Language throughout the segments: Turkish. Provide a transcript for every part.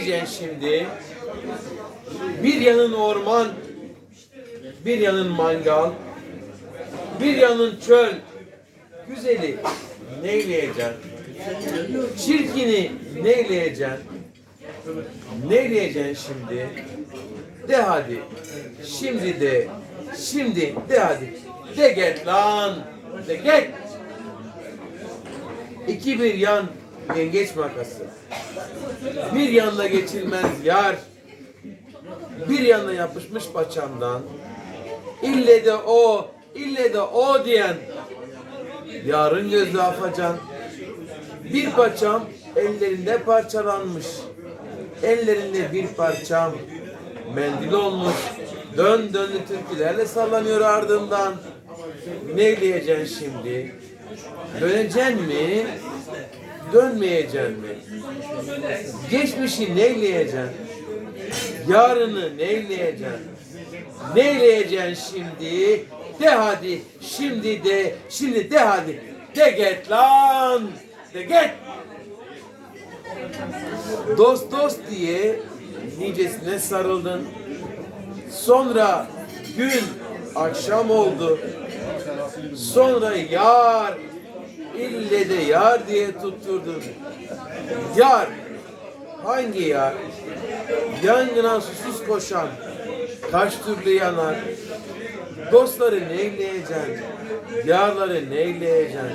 diyeceksin şimdi? Bir yanın orman, bir yanın mangal, bir yanın çöl. Güzeli neyleyeceksin? Çirkini neyleyeceksin? Neyleyeceksin şimdi? De hadi. Şimdi de, şimdi de hadi. De get lan. De get. İki bir yan yengeç makası. Bir yanla geçilmez yar. Bir yanına yapışmış paçamdan. İlle de o, ille de o diyen. Yarın gözlü afacan. Bir paçam ellerinde parçalanmış. Ellerinde bir parçam mendil olmuş. Dön dönlü türkülerle sallanıyor ardından. Neyleyeceksin şimdi? Döneceksin mi? Dönmeyeceksin mi? Geçmişi neyleyeceksin? Yarını neyleyeceksin? Neyleyeceksin şimdi? De hadi, şimdi de, şimdi de hadi. De get lan! De get! Dost dost diye nicesine sarıldın. Sonra gün akşam oldu. Sonra yar, ille de yar diye tutturdun. Yar, hangi yar? Yangına susuz koşan, kaç türlü yanar? Dostları neyleyeceksin? Yarları neyleyeceksin?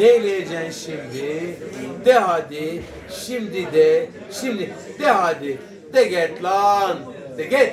Neyleyeceksin şimdi? De hadi, şimdi de, şimdi de hadi. De get lan, de get.